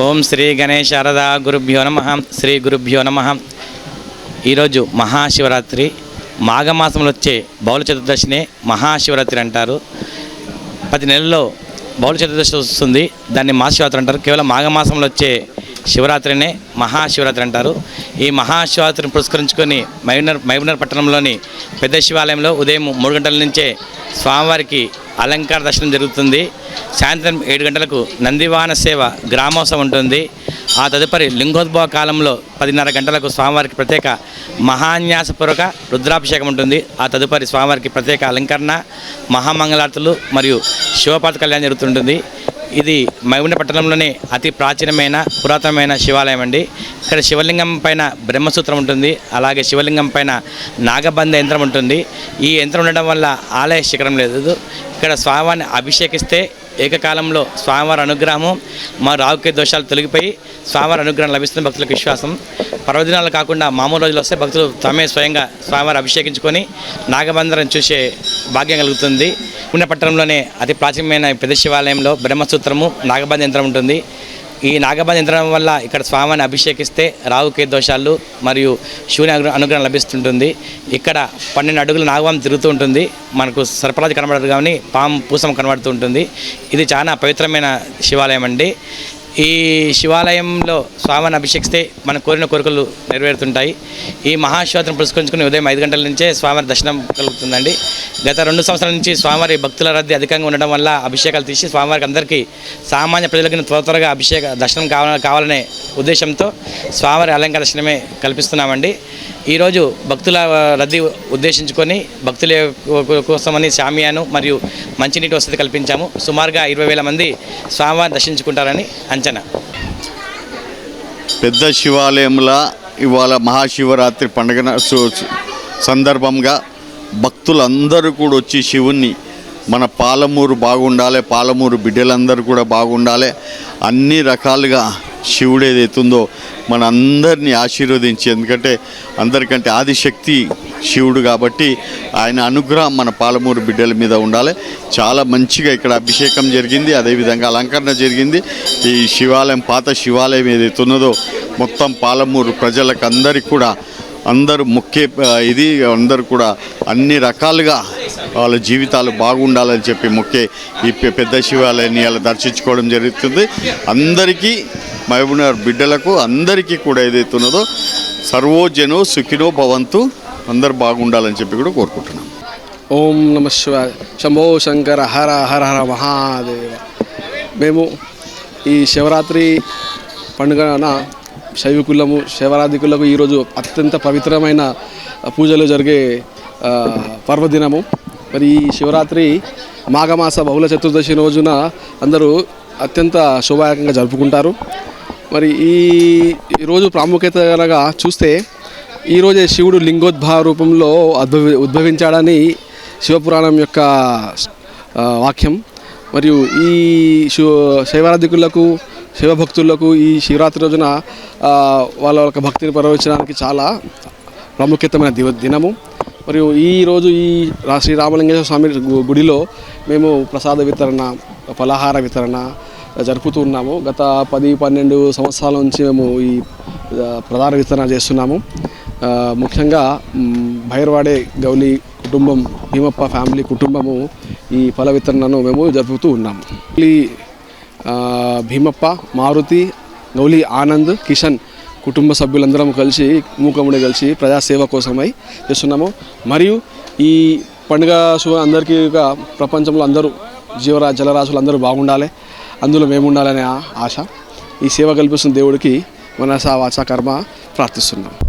ఓం శ్రీ గణేష్ శారదా గురుభ్యో నమ. శ్రీ గురుభ్యో నమ. ఈరోజు మహాశివరాత్రి. మాఘమాసంలో వచ్చే బౌల చతుర్దశినే మహాశివరాత్రి అంటారు. ప్రతి నెలలో బౌల చతుర్దశి వస్తుంది. దాన్ని మహాశివరాత్రి అంటారు. కేవలం మాఘమాసంలో వచ్చే శివరాత్రినే మహాశివరాత్రి అంటారు. ఈ మహాశివరాత్రిని పురస్కరించుకొని మైనర్ మైబనర్ పట్టణంలోని పెద్ద శివాలయంలో ఉదయం మూడు గంటల నుంచే స్వామివారికి అలంకార దర్శనం జరుగుతుంది. సాయంత్రం ఏడు గంటలకు నందివాహన సేవ గ్రామోత్సవం ఉంటుంది. ఆ తదుపరి లింగోద్భవ కాలంలో పదిన్నర గంటలకు స్వామివారికి ప్రత్యేక మహాన్యాసపూర్వక రుద్రాభిషేకం ఉంటుంది. ఆ తదుపరి స్వామివారికి ప్రత్యేక అలంకరణ మహామంగళార్తులు మరియు శివపాత కళ్యాణం జరుగుతుంటుంది. ఇది మైగుండ పట్టణంలోనే అతి ప్రాచీనమైన పురాతనమైన శివాలయం అండి. ఇక్కడ శివలింగం పైన బ్రహ్మసూత్రం ఉంటుంది. అలాగే శివలింగం పైన నాగబంధ యంత్రం ఉంటుంది. ఈ యంత్రం ఉండడం వల్ల ఆలయ శిఖరం లేదు. ఇక్కడ స్వామివారిని అభిషేకిస్తే ఏకకాలంలో స్వామివారి అనుగ్రహము మా రావుకే దోషాలు తొలగిపోయి స్వామివారి అనుగ్రహం లభిస్తుంది భక్తులకు విశ్వాసం. పర్వదినాలు కాకుండా మామూలు రోజులు వస్తే భక్తులు తమే స్వయంగా స్వామివారి అభిషేకించుకొని నాగబంధరం చూసే భాగ్యం కలుగుతుంది. పుణ్యపట్టణంలోనే అతి ప్రాచీనమైన పెద్ద శివాలయంలో బ్రహ్మసూత్రము నాగబంధ యంత్రం ఉంటుంది. ఈ నాగబంధ యంత్రం వల్ల ఇక్కడ స్వామిని అభిషేకిస్తే రావుకే దోషాలు మరియు శివుని అనుగ్రహం లభిస్తుంటుంది. ఇక్కడ పన్నెండు అడుగుల నాగవం తిరుగుతూ ఉంటుంది. మనకు సర్పరాజు కనబడదు కానీ పాము పూసం కనబడుతూ ఉంటుంది. ఇది చాలా పవిత్రమైన శివాలయం అండి. ఈ శివాలయంలో స్వామిని అభిషేకిస్తే మన కోరిన కోరికలు నెరవేరుతుంటాయి. ఈ మహాశివరాత్రిని పురస్కరించుకుని ఉదయం ఐదు గంటల నుంచే స్వామివారి దర్శనం కలుగుతుందండి. గత రెండు సంవత్సరాల నుంచి స్వామివారి భక్తుల రద్దీ అధికంగా ఉండడం వల్ల అభిషేకాలు తీసి స్వామివారికి అందరికీ సామాన్య ప్రజలకి త్వర త్వరగా అభిషేక దర్శనం కావాల కావాలనే ఉద్దేశంతో స్వామివారి అలంకార దర్శనమే కల్పిస్తున్నామండి. ఈరోజు భక్తుల రద్దీ ఉద్దేశించుకొని భక్తుల కోసమని శామియాను మరియు మంచినీటి వసతి కల్పించాము. సుమారుగా ఇరవై వేల మంది స్వామివారిని దర్శించుకుంటారని అంచనా పెద్ద శివాలయంలో ఇవాళ మహాశివరాత్రి పండుగ సందర్భంగా భక్తులందరూ కూడా వచ్చి శివుణ్ణి మన పాలమూరు బాగుండాలి పాలమూరు బిడ్డలందరూ కూడా బాగుండాలి అన్ని రకాలుగా శివుడు ఏదైతుందో మన అందరినీ ఆశీర్వదించి ఎందుకంటే అందరికంటే ఆదిశక్తి శివుడు కాబట్టి ఆయన అనుగ్రహం మన పాలమూరు బిడ్డల మీద ఉండాలి. చాలా మంచిగా ఇక్కడ అభిషేకం జరిగింది అదేవిధంగా అలంకరణ జరిగింది. ఈ శివాలయం పాత శివాలయం ఏదైతే ఉన్నదో మొత్తం పాలమూరు ప్రజలకు కూడా అందరూ ముఖ్య ఇది అందరూ కూడా అన్ని రకాలుగా వాళ్ళ జీవితాలు బాగుండాలని చెప్పి ముఖ్య ఈ పెద్ద శివాలయాన్ని అలా దర్శించుకోవడం జరుగుతుంది. అందరికీ మహబూబ్నగర్ బిడ్డలకు అందరికీ కూడా ఏదైతే ఉన్నదో సర్వోజనో సుఖినో భవంతు అందరు బాగుండాలని చెప్పి కూడా కోరుకుంటున్నాం. ఓం నమ శివాయ. శంభో శంకర హర హర హర మహాదేవ. మేము ఈ శివరాత్రి పండుగన శైవికులము శివరాధికులకు ఈరోజు అత్యంత పవిత్రమైన పూజలు జరిగే పర్వదినము. మరి ఈ శివరాత్రి మాఘమాస బహుళ చతుర్దశి రోజున అందరూ అత్యంత శోభాయకంగా జరుపుకుంటారు. మరి ఈ ఈరోజు ప్రాముఖ్యత కనుక చూస్తే ఈరోజే శివుడు లింగోద్భవ రూపంలో ఉద్భవి ఉద్భవించాడని శివపురాణం యొక్క వాక్యం. మరియు ఈ శివ శైవారాధికులకు శివభక్తులకు ఈ శివరాత్రి రోజున వాళ్ళ యొక్క భక్తిని ప్రవహించడానికి చాలా ప్రాముఖ్యతమైన దివ దినము. మరియు ఈరోజు ఈ శ్రీ రామలింగేశ్వర స్వామి గు- గుడిలో మేము ప్రసాద వితరణ ఫలాహార వితరణ జరుపుతూ ఉన్నాము. గత పది పన్నెండు సంవత్సరాల నుంచి మేము ఈ ప్రధాన విత్తనాలు చేస్తున్నాము. ముఖ్యంగా భైరవాడే గౌలి కుటుంబం భీమప్ప ఫ్యామిలీ కుటుంబము ఈ ఫల వితరణను మేము జరుపుతూ ఉన్నాము. ఈ భీమప్ప మారుతి గౌలి ఆనంద్ కిషన్ కుటుంబ సభ్యులందరం కలిసి మూకముడి కలిసి ప్రజాసేవ కోసమై చేస్తున్నాము. మరియు ఈ పండుగ శుభ అందరికీ ప్రపంచంలో అందరూ జీవరా జలరాశులు అందరూ బాగుండాలి. అందులో మేము ఉండాలనే ఆ- ఆశ. ఈ సేవ కల్పిస్తున్న దేవుడికి మనసా వాచా కర్మ ప్రార్థిస్తున్నాం.